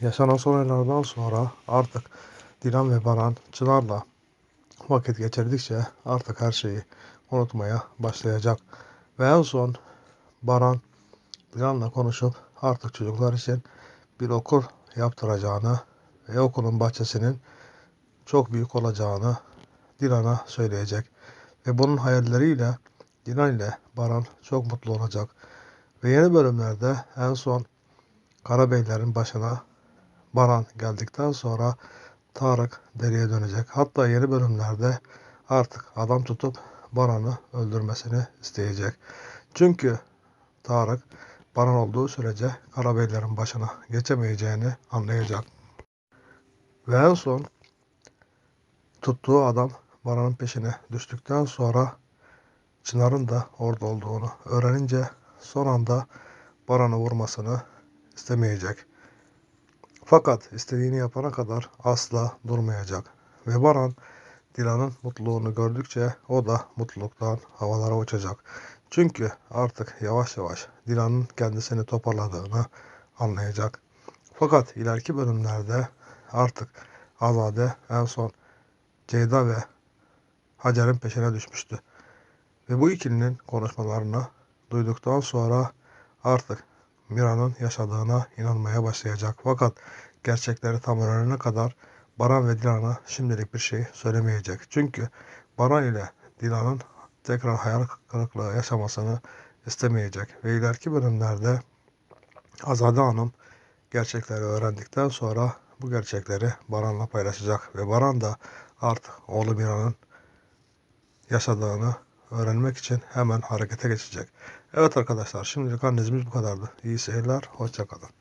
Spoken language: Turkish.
Yaşanan olaylardan sonra artık Dilan ve Baran Çınar'la vakit geçirdikçe artık her şeyi unutmaya başlayacak. Ve en son Baran Dilan'la konuşup artık çocuklar için bir okul yaptıracağını ve okulun bahçesinin çok büyük olacağını Dilan'a söyleyecek. Ve bunun hayalleriyle Dilan ile Baran çok mutlu olacak. Ve yeni bölümlerde en son Karabeylerin başına Baran geldikten sonra Tarık deliye dönecek. Hatta yeni bölümlerde artık adam tutup Baran'ı öldürmesini isteyecek. Çünkü Tarık Baran olduğu sürece Karabeylerin başına geçemeyeceğini anlayacak. Ve en son tuttuğu adam Baran'ın peşine düştükten sonra Çınar'ın da orada olduğunu öğrenince son anda Baran'ı vurmasını istemeyecek. Fakat istediğini yapana kadar asla durmayacak. Ve Baran Dilan'ın mutluluğunu gördükçe o da mutluluktan havalara uçacak. Çünkü artık yavaş yavaş Dilan'ın kendisini toparladığını anlayacak. Fakat ileriki bölümlerde artık Azade en son Ceyda ve Hacer'in peşine düşmüştü. Ve bu ikilinin konuşmalarını duyduktan sonra artık Mira'nın yaşadığına inanmaya başlayacak. Fakat gerçekleri tam öğrenene kadar Baran ve Dilan'a şimdilik bir şey söylemeyecek. Çünkü Baran ile Dilan'ın tekrar hayal kırıklığı yaşamasını istemeyecek. Ve ileriki bölümlerde Azade Hanım gerçekleri öğrendikten sonra bu gerçekleri Baran'la paylaşacak. Ve Baran da artık oğlu Mira'nın yaşadığını öğrenmek için hemen harekete geçecek. Evet arkadaşlar şimdilik analizimiz bu kadardı. İyi seyirler, hoşçakalın.